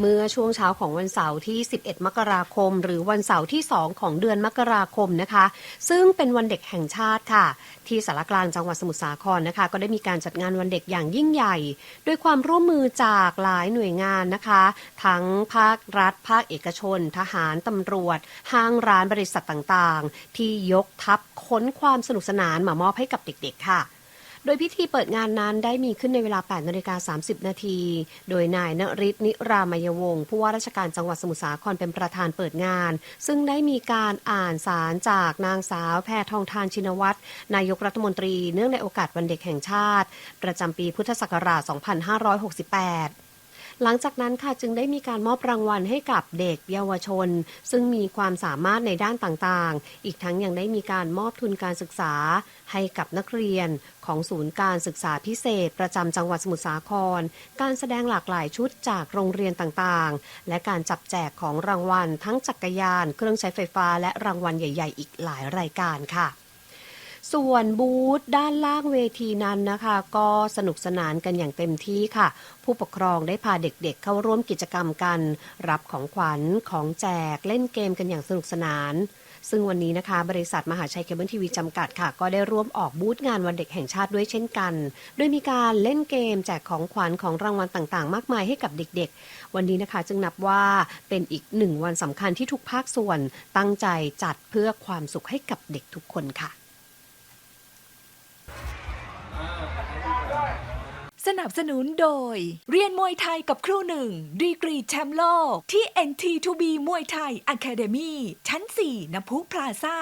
เมื่อช่วงเช้าของวันเสาร์ที่ 11 มกราคม หรือวันเสาร์ที่ 2 ของเดือนมกราคมนะคะ ซึ่งเป็นวันเด็กแห่งชาติค่ะ ที่สารกลางจังหวัดสมุทรสาครนะคะ ก็ได้มีการจัดงานวันเด็กอย่างยิ่งใหญ่ด้วยความร่วมมือจากหลายหน่วยงานนะคะ ทั้งภาครัฐ ภาคเอกชน ทหารตำรวจ ห้างร้านบริษัทต่างๆ ที่ยกทัพค้นความสนุกสนานมามอบให้กับเด็ก ๆ ค่ะ โดยพิธีเปิดงานนั้นได้มีขึ้นในเวลา 8นาฬิกา30 นาที โดยนายนริศนิรามยวงศ์ผู้ว่าราชการจังหวัดสมุทรสาครเป็นประธานเปิดงาน ซึ่งได้มีการอ่านสารจากนางสาวแพทองทานชินวัตรนายกรัฐมนตรีเนื่องในโอกาสวันเด็กแห่งชาติ ประจำปีพุทธศักราช 2568 หลังจากนั้นค่ะจึงได้มีการมอบรางวัลให้กับเด็กเยาวชน ซึ่งมีความสามารถในด้านต่างๆ อีกทั้งยังได้มีการมอบทุนการศึกษาให้กับนักเรียนของศูนย์การศึกษาพิเศษ ประจำจังหวัดสมุทรสาคร การแสดงหลากหลายชุดจากโรงเรียนต่างๆ และการจับแจกของรางวัล ทั้งจักรยาน เครื่องใช้ไฟฟ้าและรางวัลใหญ่ ๆ อีกหลายรายการค่ะ ส่วนบูธด้านล่างเวทีนั้นนะคะ ก็สนุกสนานกันอย่างเต็มที่ค่ะ ผู้ปกครองได้พาเด็กๆเข้าร่วมกิจกรรมกัน รับของขวัญของแจกเล่นเกมกันอย่างสนุกสนาน ซึ่งวันนี้นะคะ บริษัทมหาชัยเคเบิลทีวีจำกัดค่ะ ก็ได้ร่วมออกบูธงานวันเด็กแห่งชาติด้วยเช่นกัน โดยมีการเล่นเกมแจกของขวัญของรางวัลต่างๆ มากมายให้กับเด็ก ๆ วันนี้นะคะจึงนับว่าเป็นอีกหนึ่งวันสำคัญที่ทุกภาคส่วนตั้งใจจัดเพื่อความสุขให้กับเด็กทุกคนค่ะ สนับสนุนโดย เรียนมวยไทยกับครูหนึ่ง ดีกรีแชมป์โลกที่ NT2B มวยไทย Academy ชั้น 4นพุพลาซ่า